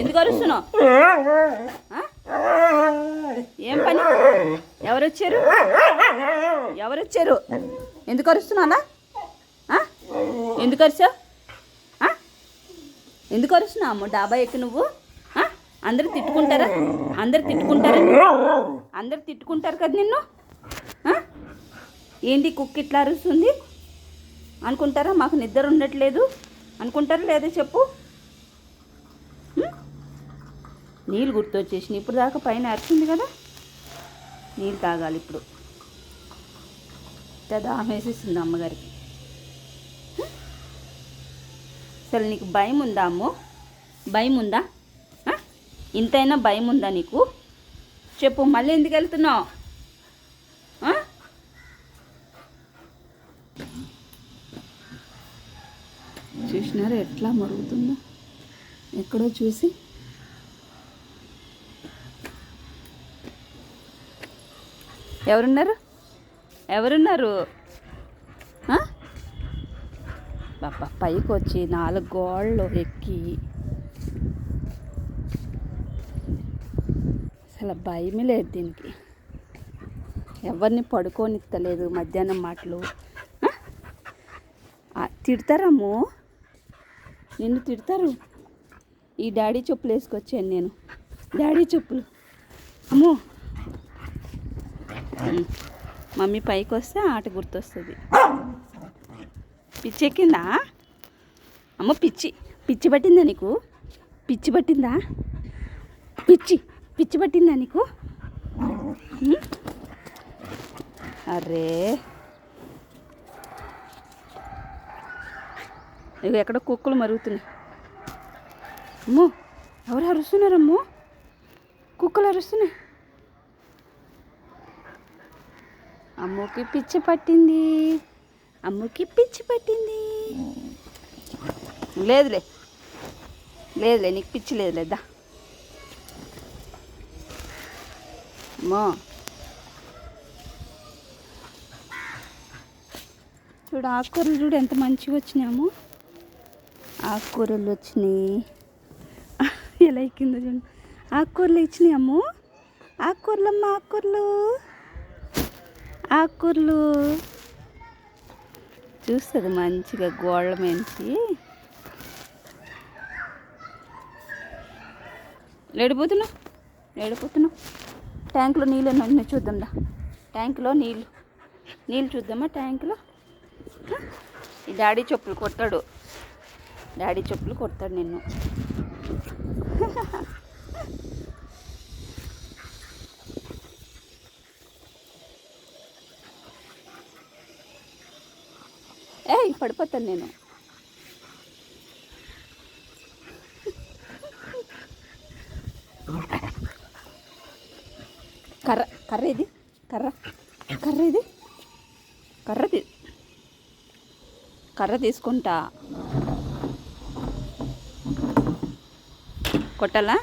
ఎందుకు అరుస్తున్నావు? ఏం పని? ఎవరు వచ్చారు ఎవరు వచ్చారు ఎందుకు అరుస్తున్నానా? ఎందుకు అరిచావు? ఎందుకు అరుస్తున్నావు అమ్మ? డాబా ఎక్కి నువ్వు? అందరు తిట్టుకుంటారా? అందరు తిట్టుకుంటారా? అందరు తిట్టుకుంటారు కదా నిన్ను? ఏంటి కుక్క ఇట్లా అరుస్తుంది? అనుకుంటారా? మాకు నిద్ర ఉండట్లేదు. అనుకుంటారా? లేదా చెప్పు. నీళ్ళు గుర్తొచ్చేసినాయి. ఇప్పుడు దాకా పైన అరిచింది కదా? నీళ్ళు తాగాలి ఇప్పుడు. దామేసేసింది వేసేసింది అమ్మగారికి. అసలు నీకు భయం ఉందా అమ్మో? భయం ఉందా? ఇంతైనా భయం ఉందా నీకు? చెప్పు మళ్ళీ ఎందుకు వెళ్తున్నావు? చూసినారా ఎట్లా మరుగుతుందో? ఎక్కడో చూసి ఎవరున్నారు? ఎవరున్నారు? బాబా పైకి వచ్చి నాలుగు గోళ్ళు ఎక్కి. అసలు భయమే లేదు దీనికి. ఎవరిని పడుకోనిస్తలేదు మధ్యాహ్నం మాటలు. తిడతారమ్ము నిన్ను తిడతారు? ఈ డాడీ చెప్పులు వేసుకొచ్చాను నేను. డాడీ చెప్పులు. అమ్మో! మమ్మీ పైకి వస్తే ఆట గుర్తొస్తుంది. పిచ్చి ఎక్కిందా? అమ్మ పిచ్చి. పిచ్చి పట్టిందా నీకు? పిచ్చి పట్టిందా? పిచ్చి. పిచ్చి పట్టిందా నీకు? అరే ఇవి ఎక్కడ కుక్కలు మరుగుతున్నాయి. అమ్మో ఎవరు అరుస్తున్నారమ్మో? కుక్కలు అరుస్తున్నాయి. అమ్మకి పిచ్చి పట్టింది. అమ్మకి పిచ్చి పట్టింది. లేదులే. లేదులే నీకు పిచ్చి లేదులే దా. అమ్మో. చూడు ఆకుకూరలు చూడు ఎంత మంచిగా వచ్చినాము ఆకుకూరలు వచ్చినాయి. ఎలా ఎక్కిందో చూడు. ఆకుకూరలు ఇచ్చినాయి అమ్ము. ఆకుకూరలమ్మ ఆకుకూరలు. ఆకుకూరలు. చూస్తుంది మంచిగా గోళ్ళ మంచి లేడిపోతున్నావు లేడిపోతున్నావు ట్యాంకులో నీళ్ళు ఉన్నాయి చూద్దాందా ట్యాంకులో నీళ్ళు నీళ్ళు చూద్దామా ట్యాంకులో? ఈ డాడీ చెప్పులు కొడతాడు. డాడీ చెప్పులు కొడతాడు నిన్ను ఏ పడిపోతాను నేను. కర్ర కర్ర ఇది కర్ర కర్ర ఇది కర్ర తీ కర్ర తీసుకుంటా. కొట్టాలా?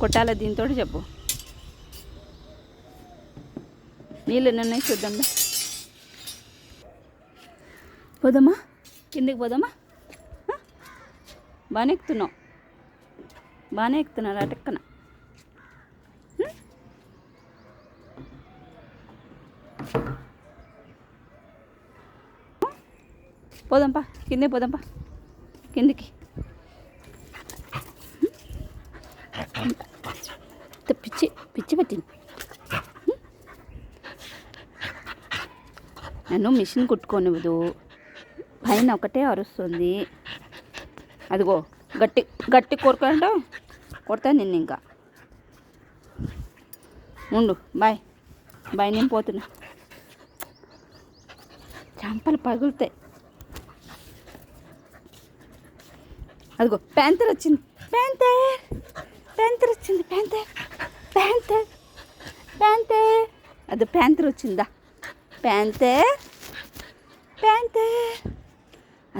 కొట్టాలా దీంతో చెప్పు. నీళ్ళు ఎన్ని ఉన్నాయి చూద్దాం పోదామా? కిందికి పోదామా? బాగానే ఎక్కుతున్నావు. బాగానే ఎక్కుతున్నారు అటెక్కన పోదాంపా కిందే పోదాంపా కిందికి. పిచ్చి పిచ్చి పట్టింది. నన్ను మిషన్ కుట్టుకోనివ్వదు పైన ఒకటే అరుస్తుంది. అదిగో గట్టి గట్టి కొరకంటే కొడతా నిన్ను ఇంకా. ఉండు బాయ్. బాయ్ నేను పోతున్నా. చంపలు పగులుతాయి. అదిగో ప్యాంతర్ వచ్చింది. ప్యాంతర్ ప్యాంతర్ వచ్చింది ప్యాంతర్ ప్యాంతర్ ప్యాంతర్. అది ప్యాంతర్ వచ్చిందా? Panther panther.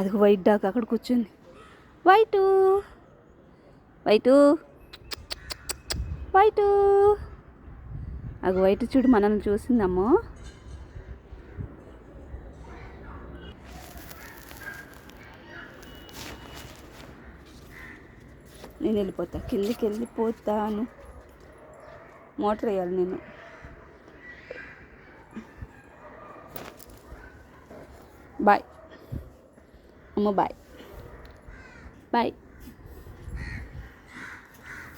అది వైట్ డాక్ అక్కడ కూర్చుంది. White white white. అది వైట్ చూడు మనల్ని చూసిందమ్మో. నేను వెళ్ళిపోతా కిందికి వెళ్ళిపోతాను. మోటార్ వేయాలి నేను. బాయ్. అమ్మ బాయ్ బాయ్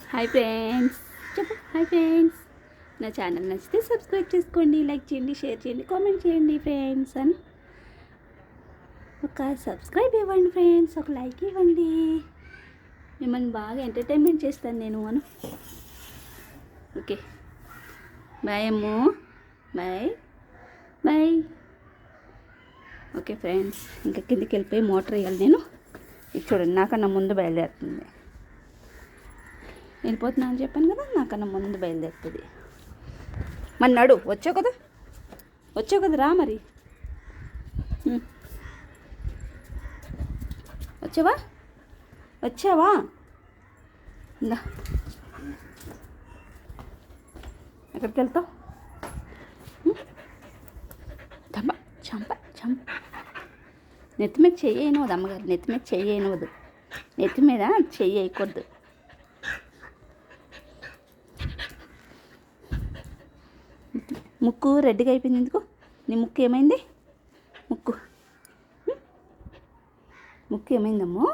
హాయ్ ఫ్రెండ్స్ చెప్పు హాయ్ ఫ్రెండ్స్ నా ఛానల్ నచ్చితే సబ్స్క్రైబ్ చేసుకోండి లైక్ చేయండి షేర్ చేయండి కామెంట్ చేయండి ఫ్రెండ్స్ అని ఒక సబ్స్క్రైబ్ ఇవ్వండి ఫ్రెండ్స్ ఒక లైక్ ఇవ్వండి మిమ్మల్ని బాగా ఎంటర్టైన్మెంట్ చేస్తాను నేను Anu okay bye Ammu bye bye okay friends ఇంకా కిందికి వెళ్ళిపోయి మోటార్ వేయాలి నేను. ఇది చూడండి నాకన్నా ముందు బయలుదేరుతుంది. వెళ్ళిపోతున్నా అని చెప్పాను కదా నాకన్నా ముందు బయలుదేరుతుంది. మరి నడు వచ్చావు కదా? వచ్చావు కదా రా మరి. వచ్చావా? వచ్చావా? ఇందా. ఎక్కడికి వెళ్తావు? చంప చంప చంప. నెత్తి మీద చెయ్యి అమ్మగారు నెత్తి మీద చెయ్యి నెత్తి మీద చెయ్యి వేయకూడదు ముక్కు రెడ్డిగా అయిపోయింది ఎందుకు? నీ ముక్కు ఏమైంది? ముక్కు. ముక్కు ఏమైందమ్మో?